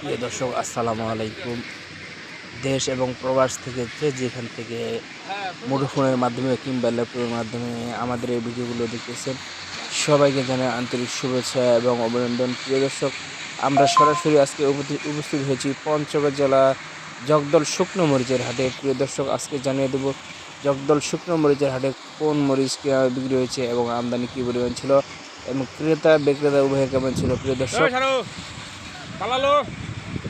প্রিয় দর্শক, আসসালামু আলাইকুম। দেশ এবং প্রবাস থেকে যে যেখান থেকে মুঠোফোনের মাধ্যমে কিংবা ল্যাপটপের মাধ্যমে আমাদের এই ভিডিওগুলো দেখতেছেন, সবাইকে জানাই আন্তরিক শুভেচ্ছা এবং অভিনন্দন। প্রিয় দর্শক, আমরা সরাসরি আজকে উপস্থিত হয়েছি পঞ্চগড় জেলা জগদল শুকনো মরিচের হাটে। প্রিয় দর্শক, আজকে জানিয়ে দেব জগদল শুকনো মরিচের হাটে কোন মরিচ কেনা বিক্রি হয়েছে এবং আমদানি কী পরিমাণ ছিল এবং ক্রেতা বিক্রেতা উভয় কেমন ছিল। প্রিয় দর্শক পালালো।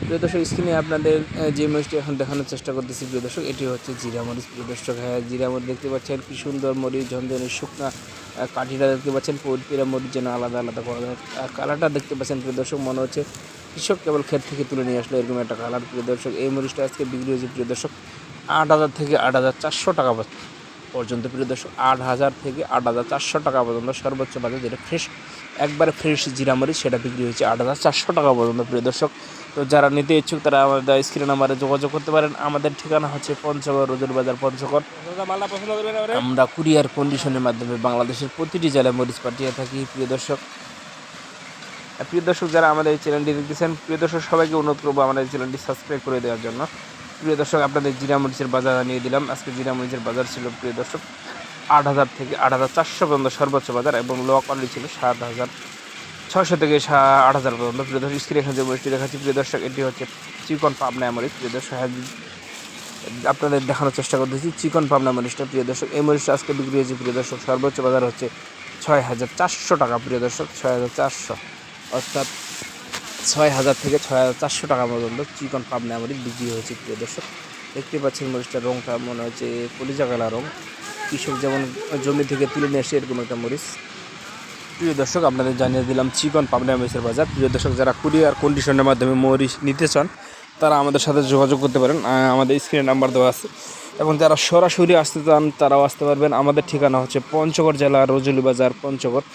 প্রিয় দর্শক স্ক্রিনে আপনাদের যে মরিচটি এখন দেখানোর চেষ্টা করতেছি, প্রিয় দর্শক, এটি হচ্ছে জিরা মরিচ, প্রিয় দর্শক। হ্যাঁ জিরা মরিচ দেখতে পাচ্ছেন, কি সুন্দর মরিচ ঝনঝনের শুকনা কাঠিটা দেখতে পাচ্ছেন পরিপিরা মরিচ যেন আলাদা আলাদা করা যায়। কালারটা দেখতে পাচ্ছেন, প্রিয় দর্শক, মনে হচ্ছে কৃষক কেবল ক্ষেত থেকে তুলে নিয়ে আসলো এরকম একটা কালার প্রিয় দর্শক। এই মরিচটা আজকে বিক্রি হয়েছে, প্রিয় দর্শক, আট হাজার থেকে আট হাজার চারশো টাকা পর্যন্ত। প্রিয় দর্শক, আট হাজার থেকে আট হাজার চারশো টাকা পর্যন্ত সর্বোচ্চ বাজার, যেটা ফ্রেশ একবারে ফ্রেশ জিরা মরিচ সেটা বিক্রি হয়েছে আট হাজার চারশো টাকা পর্যন্ত। প্রিয় দর্শক, তো যারা নিতে ইচ্ছুক, তারা আমাদের স্ক্রিন নাম্বারে যোগাযোগ করতে পারেন। আমাদের ঠিকানা হচ্ছে পঞ্চগড়, রোজুর বাজার, পঞ্চগড়। আমরা কুরিয়ার কন্ডিশনের মাধ্যমে বাংলাদেশের প্রতিটি জেলায় মরিচ পাঠিয়ে থাকি, প্রিয় দর্শক। প্রিয় দর্শক, যারা আমাদের এই চ্যানেলটি দেখতেছেন, প্রিয় দর্শক, সবাইকে অনুরোধ করব আমাদের এই চ্যানেলটি সাবস্ক্রাইব করে দেওয়ার জন্য। প্রিয় দর্শক আপনাদের জিরা মরিচের বাজার জানিয়ে দিলাম। আজকে জিরা মরিচের বাজার ছিল প্রিয় দর্শক আট হাজার থেকে আট হাজার চারশো পর্যন্ত সর্বোচ্চ বাজার এবং লো কোয়ালিটি ছিল সাত হাজার ছশো থেকে আট হাজার পর্যন্ত। প্রিয় দর্শক স্ক্রিনে এখানে যে মরিচটি দেখাচ্ছি। প্রিয় দর্শক এটি হচ্ছে চিকন পাবনা মরিচ প্রিয় দর্শক হ্যাঁ, আপনাদের দেখানোর চেষ্টা করতেছি চিকন পাবনা মরিচটা প্রিয় দর্শক এই মরিচটা আজকে বিক্রি হয়েছে প্রিয় দর্শক সর্বোচ্চ বাজার হচ্ছে ছয় হাজার চারশো টাকা। প্রিয় দর্শক ছয় হাজার চারশো অর্থাৎ ছয় হাজার থেকে ছয় হাজার চারশো টাকা পর্যন্ত চিকন পাবনা মরিচ বিক্রি হয়েছে, প্রিয় দর্শক। দেখতে পাচ্ছেন মরিচটার রঙটা মনে হচ্ছে কলিজা কালা রং। কৃষক যেমন জমি থেকে তুলে নিয়ে আসে, এরকম একটা মরিচ। প্রিয় দর্শক, আপনাদের জানিয়ে দিলাম চিকন পাবনা মরিচের বাজার। প্রিয় দর্শক, যারা কুরিয়ার কন্ডিশনের মাধ্যমে মরিচ নিতে চান, তারা আমাদের সাথে যোগাযোগ করতে পারেন। আমাদের স্ক্রিনে নাম্বার দেওয়া আছে। এবং যারা সরাসরি আসতে চান, তারাও আসতে পারবেন। আমাদের ঠিকানা হচ্ছে পঞ্চগড় জেলা রজুলি বাজার পঞ্চগড়।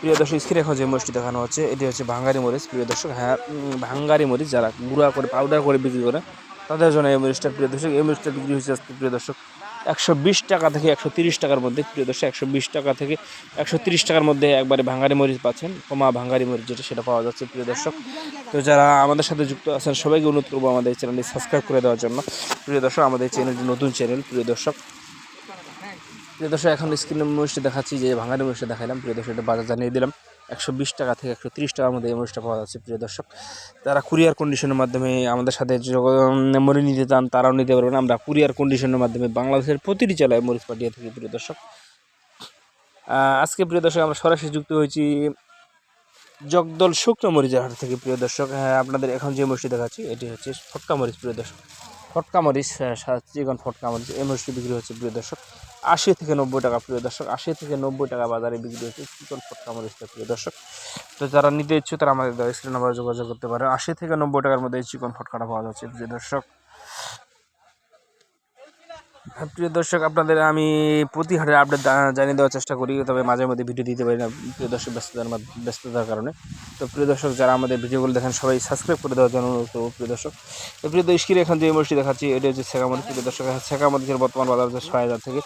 প্রিয় দর্শক স্ক্রিনে এখন যে মরিচটি দেখানো হচ্ছে। এটি হচ্ছে ভাঙ্গারি মরিচ, প্রিয় দর্শক। হ্যাঁ ভাঙ্গারি মরিচ যারা গুঁড়া করে পাউডার করে বিক্রি করে, তাদের জন্য এই মরিচটা প্রিয় দর্শক। এই মরিচটা বিক্রি হচ্ছে আজকে, প্রিয় দর্শক, একশো বিশ টাকা থেকে একশো তিরিশ টাকার মধ্যে, প্রিয় দর্শক, একশো বিশ টাকা থেকে একশো তিরিশ টাকার মধ্যে একবারে ভাঙ্গারি মরিচ পাচ্ছেন। কমা ভাঙ্গারি মরিচ যেটা, সেটা পাওয়া যাচ্ছে, প্রিয় দর্শক। তো যারা আমাদের সাথে যুক্ত আছেন, সবাইকে অনুরোধ করব আমাদের চ্যানেলটি সাবস্ক্রাইব করে দেওয়ার জন্য। প্রিয় দর্শক, আমাদের চ্যানেলটি নতুন চ্যানেল প্রিয় দর্শক। প্রিয় দর্শক, এখন স্ক্রিনে মরিচটা দেখাচ্ছি, যে ভাঙ্গারি মরিচটা দেখাইলাম। প্রিয় দর্শক, এটা বাজার জানিয়ে দিলাম। একশো বিশ টাকা থেকে একশো তিরিশ টাকার মধ্যে এই মরিচটা পাওয়া যাচ্ছে, প্রিয় দর্শক। যারা কুরিয়ার কন্ডিশনের মাধ্যমে আমাদের সাথে মরিচ নিতে চান, তারাও নিতে পারবেন। আমরা কুরিয়ার কন্ডিশনের মাধ্যমে বাংলাদেশের প্রতিটি জেলায় মরিচ পাঠিয়ে থাকি, প্রিয় দর্শক। আজকে, প্রিয় দর্শক, আমরা সরাসরি যুক্ত হয়েছি জগদল শুকনো মরিচের হাট থেকে, প্রিয় দর্শক। হ্যাঁ আপনাদের এখন যে মরিচটি দেখাচ্ছি, এটি হচ্ছে ফটকা মরিচ, প্রিয় দর্শক। ফটকা মরিচ চিকন ফটকা মরিচ এই মরিচটি বিক্রি হচ্ছে প্রিয় দর্শক আশি থেকে নব্বই টাকা প্রিয় দর্শক আশি থেকে নব্বই টাকা বাজারে বিক্রি হচ্ছে। চিকন ফটকা মরিচটা প্রিয় দর্শক। তো যারা নিতে ইচ্ছুক তারা আমাদের স্ক্রিন নাম্বারে যোগাযোগ করতে পারে আশি থেকে নব্বই টাকার মধ্যে এই চিকন ফটকাটা পাওয়া যাচ্ছে প্রিয় দর্শক। হ্যাঁ, প্রিয় দর্শক, আপনাদের আমি প্রতি হাটের আপডেট জানিয়ে দেওয়ার চেষ্টা করি, তবে মাঝে মধ্যে ভিডিও দিতে পারি না, প্রিয় দর্শক, ব্যস্ততার ব্যস্ততার কারণে। তো প্রিয় দর্শক, যারা আমাদের ভিডিওগুলো দেখেন, সবাই সাবস্ক্রাইব করে দেওয়ার জন্য অনুরোধ করব, প্রিয় দর্শক। তো প্রিয় স্ক্রিনে এখন যে মরিচটি দেখাচ্ছি, এটা হচ্ছে শেখামরিচ প্রিয় দর্শক। শেখামরিচের বর্তমান বাজার হচ্ছে ছয় হাজার থেকে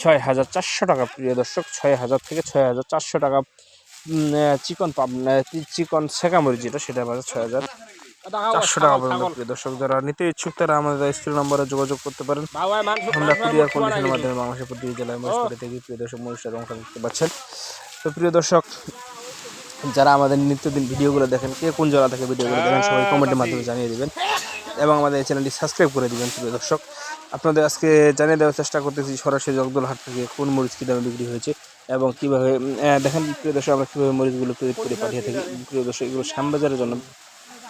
ছয় হাজার চারশো টাকা, প্রিয় দর্শক। ছয় হাজার থেকে ছয় হাজার চারশো টাকা চিকন পাব চিকন শেখামরিচ যেটা সেটা বাজার ছয় হাজার। চারশো টাকা পর্যন্ত প্রিয় দর্শক যারা নিতে ইচ্ছুক তারা আমাদের স্ক্রিন নম্বরে যোগাযোগ করতে পারেন। আমরা কুরিয়ার কন্ডিশনের মাধ্যমে বাংলাদেশের প্রতিটি জেলায় করে থাকি প্রিয় দর্শক মরিচের রংটা দেখতে পাচ্ছেন। তো প্রিয় দর্শক যারা আমাদের নিত্যদিন ভিডিওগুলো দেখেন কে কোন জেলা থেকে ভিডিওগুলো দেখেন সবাই কমেন্টের মাধ্যমে জানিয়ে দিবেন এবং আমাদের এই চ্যানেলটি সাবস্ক্রাইব করে দিবেন প্রিয় দর্শক। আপনাদের আজকে জানিয়ে দেওয়ার চেষ্টা করতেছি সরাসরি জগদল হাট থেকে কোন মরিচ কী দামে বিক্রি হয়েছে এবং কীভাবে দেখেন প্রিয় দর্শক আমরা কীভাবে মরিচগুলো তৈরি করে পাঠিয়ে থাকি। প্রিয় দর্শক এগুলো শ্যামবাজারের জন্য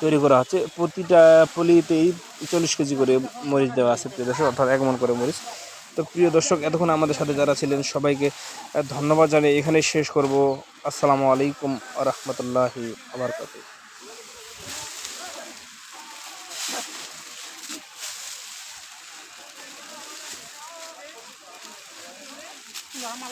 তৈরি করা হচ্ছে। প্রতিটা পলিতেই চল্লিশ কেজি করে মরিচ দেওয়া আছে, প্রিয় দর্শক, অর্থাৎ এক মন করে মরিচ। তো প্রিয় দর্শক, এতক্ষণ আমাদের সাথে যারা ছিলেন, সবাইকে ধন্যবাদ জানিয়ে এখানেই শেষ করব। আসসালামু আলাইকুম রহমতুল্লাহি আবার আমার